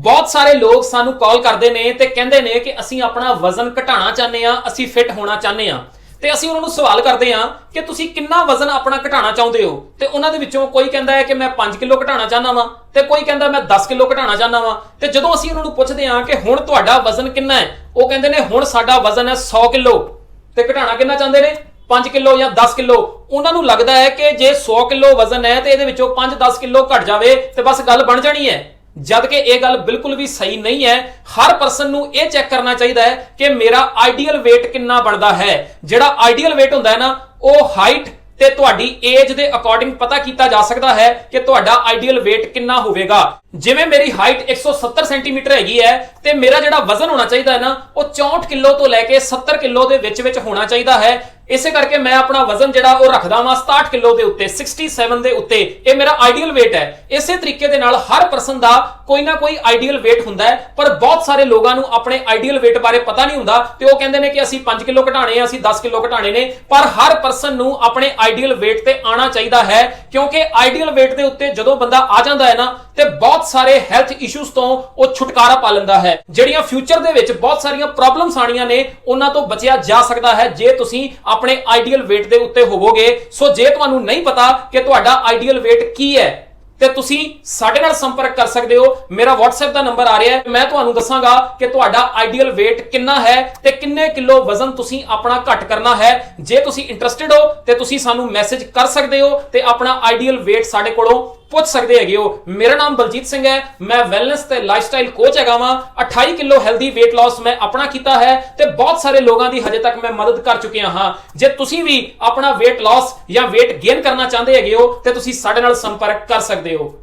ਬਹੁਤ ਸਾਰੇ ਲੋਕ ਸਾਨੂੰ ਕਾਲ ਕਰਦੇ ਨੇ ਤੇ ਕਹਿੰਦੇ ਨੇ ਕਿ ਅਸੀਂ ਆਪਣਾ ਵਜ਼ਨ ਘਟਾਉਣਾ ਚਾਹੁੰਦੇ ਆ ਅਸੀਂ ਫਿੱਟ ਹੋਣਾ ਚਾਹੁੰਦੇ ਆ ਤੇ ਅਸੀਂ ਉਹਨਾਂ ਨੂੰ ਸਵਾਲ ਕਰਦੇ ਆ ਕਿ ਤੁਸੀਂ ਕਿੰਨਾ ਵਜ਼ਨ ਆਪਣਾ ਘਟਾਉਣਾ ਚਾਹੁੰਦੇ ਹੋ? ਤੇ ਉਹਨਾਂ ਦੇ ਵਿੱਚੋਂ ਕੋਈ ਕਹਿੰਦਾ ਹੈ ਕਿ ਮੈਂ 5 ਕਿਲੋ ਘਟਾਉਣਾ ਚਾਹੁੰਦਾ ਵਾਂ, ਤੇ ਕੋਈ ਕਹਿੰਦਾ ਮੈਂ 10 ਕਿਲੋ ਘਟਾਉਣਾ ਚਾਹੁੰਦਾ ਵਾਂ। ਤੇ ਜਦੋਂ ਅਸੀਂ ਉਹਨਾਂ ਨੂੰ ਪੁੱਛਦੇ ਆ ਕਿ ਹੁਣ ਤੁਹਾਡਾ ਵਜ਼ਨ ਕਿੰਨਾ ਹੈ, ਉਹ ਕਹਿੰਦੇ ਨੇ ਹੁਣ ਸਾਡਾ ਵਜ਼ਨ ਹੈ 100 ਕਿਲੋ। ਤੇ ਘਟਾਉਣਾ ਕਿੰਨਾ ਚਾਹੁੰਦੇ ਨੇ? 5 ਕਿਲੋ ਜਾਂ 10 ਕਿਲੋ? ਉਹਨਾਂ ਨੂੰ ਲੱਗਦਾ ਹੈ ਕਿ ਜੇ 100 ਕਿਲੋ ਵਜ਼ਨ ਹੈ ਤੇ ਇਹਦੇ ਵਿੱਚੋਂ 5-10 ਕਿਲੋ ਘਟ ਜਾਵੇ ਤੇ ਬਸ ਗੱਲ ਬਣ ਜਾਣੀ ਹੈ। ਜਦ ਕਿ ਇਹ ਗੱਲ ਬਿਲਕੁਲ ਵੀ ਸਹੀ ਨਹੀਂ ਹੈ, ਹਰ ਪਰਸਨ ਨੂੰ ਇਹ ਚੈੱਕ ਕਰਨਾ ਚਾਹੀਦਾ ਹੈ ਕਿ ਮੇਰਾ ਆਈਡੀਅਲ weight ਕਿੰਨਾ ਬਣਦਾ ਹੈ। ਜਿਹੜਾ ਆਈਡੀਅਲ weight ਹੁੰਦਾ ਹੈ ਨਾ, ਉਹ ਹਾਈਟ ਤੇ ਤੁਹਾਡੀ ਏਜ ਦੇ ਅਕੋਰਡਿੰਗ ਪਤਾ ਕੀਤਾ ਜਾ ਸਕਦਾ ਹੈ ਕਿ ਤੁਹਾਡਾ ਆਈਡੀਅਲ weight ਕਿੰਨਾ ਹੋਵੇਗਾ। ਜਿਵੇਂ ਮੇਰੀ ਹਾਈਟ 170 ਸੈਂਟੀਮੀਟਰ ਹੈਗੀ ਹੈ ਤੇ ਮੇਰਾ ਜਿਹੜਾ ਵਜ਼ਨ ਹੋਣਾ ਚਾਹੀਦਾ ਹੈ ਨਾ, ਉਹ 64 ਕਿਲੋ ਤੋਂ ਲੈ ਕੇ 70 ਕਿਲੋ ਦੇ ਵਿੱਚ ਵਿੱਚ ਹੋਣਾ ਚਾਹੀਦਾ ਹੈ। ਇਸੇ ਕਰਕੇ ਮੈਂ ਆਪਣਾ ਵਜ਼ਨ ਜਿਹੜਾ ਉਹ ਰੱਖਦਾ ਵਾਂ 67 ਕਿਲੋ ਦੇ ਉੱਤੇ 67 ਦੇ ਉੱਤੇ। ਇਹ ਮੇਰਾ ਆਈਡੀਅਲ weight ਹੈ। ਇਸੇ ਤਰੀਕੇ ਦੇ ਨਾਲ ਹਰ ਪਰਸਨ ਦਾ ਕੋਈ ਨਾ ਕੋਈ ਆਈਡੀਅਲ weight ਹੁੰਦਾ ਹੈ, ਪਰ ਬਹੁਤ ਸਾਰੇ ਲੋਕਾਂ ਨੂੰ ਆਪਣੇ ਆਈਡੀਅਲ weight ਬਾਰੇ ਪਤਾ ਨਹੀਂ ਹੁੰਦਾ ਤੇ ਉਹ ਕਹਿੰਦੇ ਨੇ ਕਿ ਅਸੀਂ 5 ਕਿਲੋ ਘਟਾਣੇ ਆ, ਅਸੀਂ 10 ਕਿਲੋ ਘਟਾਣੇ ਨੇ, ਪਰ ਹਰ ਪਰਸਨ ਨੂੰ ਆਪਣੇ ਆਈਡੀਅਲ weight ਤੇ ਆਣਾ ਚਾਹੀਦਾ ਹੈ, ਕਿਉਂਕਿ ਆਈਡੀਅਲ weight ਦੇ ਉੱਤੇ ਜਦੋਂ ਬੰਦਾ ਆ ਜਾਂਦਾ ਹੈ ਨਾ, ਤੇ ਬਹੁਤ ਸਾਰੇ ਹੈਲਥ ਇਸ਼ੂਜ਼ ਤੋਂ ਉਹ ਛੁਟਕਾਰਾ ਪਾ ਲੈਂਦਾ ਹੈ। ਜਿਹੜੀਆਂ ਫਿਊਚਰ ਦੇ ਵਿੱਚ ਬਹੁਤ ਸਾਰੀਆਂ ਪ੍ਰੋਬਲਮਸ ਆਣੀਆਂ ਨੇ, ਉਹਨਾਂ ਤੋਂ ਬਚਿਆ ਜਾ ਸਕਦਾ ਹੈ, ਜੇ ਤੁਸੀਂ ਆਪਣੇ ਆਈਡੀਅਲ weight ਦੇ ਉੱਤੇ ਹੋਵੋਗੇ। ਸੋ ਜੇ ਤੁਹਾਨੂੰ ਨਹੀਂ ਪਤਾ ਕਿ ਤੁਹਾਡਾ ਆਈਡੀਅਲ weight ਕੀ ਹੈ, ਤੇ ਤੁਸੀਂ ਸਾਡੇ ਨਾਲ ਸੰਪਰਕ ਕਰ ਸਕਦੇ ਹੋ। ਮੇਰਾ WhatsApp ਦਾ ਨੰਬਰ ਆ ਰਿਹਾ ਹੈ। ਮੈਂ ਤੁਹਾਨੂੰ ਦੱਸਾਂਗਾ ਕਿ ਤੁਹਾਡਾ ਆਈਡੀਅਲ weight ਕਿੰਨਾ ਹੈ ਤੇ ਕਿੰਨੇ ਕਿਲੋ ਵਜ਼ਨ ਤੁਸੀਂ ਆਪਣਾ ਘੱਟ ਕਰਨਾ ਹੈ। ਜੇ ਤੁਸੀਂ ਇੰਟਰਸਟਿਡ ਹੋ, ਤੇ ਤੁਸੀਂ ਸਾਨੂੰ ਮੈਸੇਜ ਕਰ ਸਕਦੇ ਹੋ ਤੇ ਆਪਣਾ ਆਈਡੀਅਲ weight ਸਾਡੇ ਕੋਲੋਂ ਪੁੱਛ ਸਕਦੇ ਹੈਗੇ ਹੋ। ਮੇਰਾ ਨਾਮ ਬਲਜੀਤ ਸਿੰਘ ਹੈ। ਮੈਂ ਵੈਲਨੈਸ ਤੇ ਲਾਈਫਸਟਾਈਲ ਕੋਚ ਹੈਗਾ ਵਾਂ। 28 ਕਿਲੋ ਹੈਲਦੀ weight loss ਮੈਂ ਆਪਣਾ ਕੀਤਾ ਹੈ ਤੇ ਬਹੁਤ ਸਾਰੇ ਲੋਕਾਂ ਦੀ ਹਜੇ ਤੱਕ ਮੈਂ ਮਦਦ ਕਰ ਚੁੱਕਿਆ ਹਾਂ। ਜੇ ਤੁਸੀਂ ਵੀ ਆਪਣਾ weight loss ਜਾਂ weight gain ਕਰਨਾ ਚਾਹੁੰਦੇ ਹੈਗੇ ਹੋ, ਤੇ ਤੁਸੀਂ ਸਾਡੇ ਨਾਲ ਸੰਪਰਕ ਕਰ ਸਕਦੇ ਹੋ।